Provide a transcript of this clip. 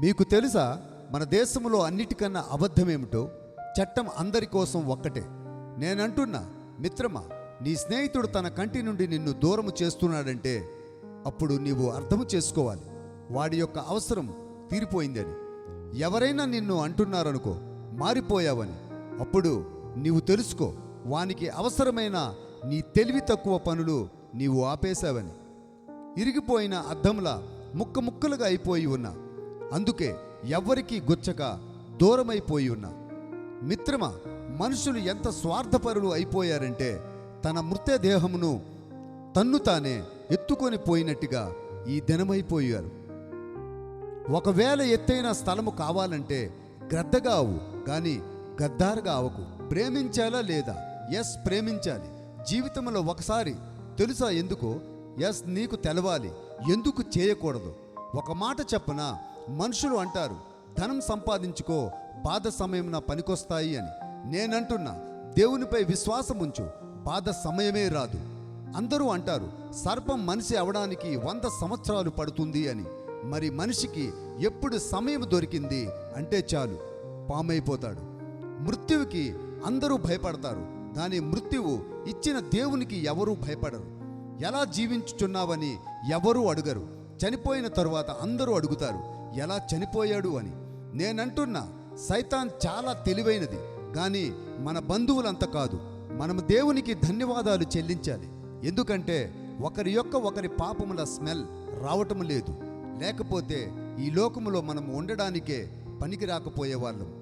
మీకు తెలుసా మన దేశంలో అన్నిటికన్నా అబద్ధమేమిటో? చట్టం అందరి కోసం ఒక్కటే. నేనంటున్నా మిత్రమా నీ స్నేహితుడు తన కంటి నుండి నిన్ను దూరము చేస్తున్నాడంటే అప్పుడు నీవు అర్థం చేసుకోవాలి. వాడి యొక్క అవసరం తీరిపోయిందని. ఎవరైనా నిన్ను అంటున్నారనుకో మారిపోయావని. అప్పుడు నీవు తెలుసుకో వానికి అవసరమైన నీ తెలివి తక్కువ పనులు నీవు ఆపేశావని. ఇరిగిపోయిన అద్దంలా ముక్క ముక్కలుగా అయిపోయి ఉన్నా. అందుకే ఎవరికీ గుచ్చక దూరమైపోయి ఉన్నా. మిత్రమా మనుషులు ఎంత స్వార్థపరులు అయిపోయారంటే తన మృతదేహమును తన్ను తానే ఎత్తుకొని పోయినట్టుగా ఈ దినమైపోయారు. ఒకవేళ ఎత్తైన స్థలము కావాలంటే గ్రద్దగా అవు కానీ గద్దారుగా అవకు ప్రేమించాలా లేదా? ఎస్ ప్రేమించాలి. జీవితంలో ఒకసారి తెలుసా ఎందుకో? ఎస్ నీకు తెలవాలి. ఎందుకు చేయకూడదు? ఒక మాట చెప్పనా? మనుషులు అంటారు ధనం సంపాదించుకో బాధ సమయమున పనికొస్తాయి అని. నేనంటున్నా దేవునిపై విశ్వాసం ఉంచు బాధ సమయమే రాదు. అందరూ అంటారు సర్పం మనిషి అవడానికి వంద సంవత్సరాలు పడుతుంది అని. మరి మనిషికి ఎప్పుడు సమయం దొరికింది అంటే చాలు పామైపోతాడు. మృత్యువుకి అందరూ భయపడతారు కానీ మృత్యువు ఇచ్చిన దేవునికి ఎవరూ భయపడరు. ఎలా జీవించుచున్నావని ఎవరూ అడగరు. చనిపోయిన తరువాత అందరూ అడుగుతారు ఎలా చనిపోయాడు అని. నేనంటున్నా సైతాన్ చాలా తెలివైనది కానీ మన బంధువులంత కాదు. మనం దేవునికి ధన్యవాదాలు చెల్లించాలి. ఎందుకంటే ఒకరి యొక్క ఒకరి పాపముల స్మెల్ రావటం లేదు. లేకపోతే ఈ లోకములో మనం ఉండడానికే పనికి రాకపోయేవాళ్ళం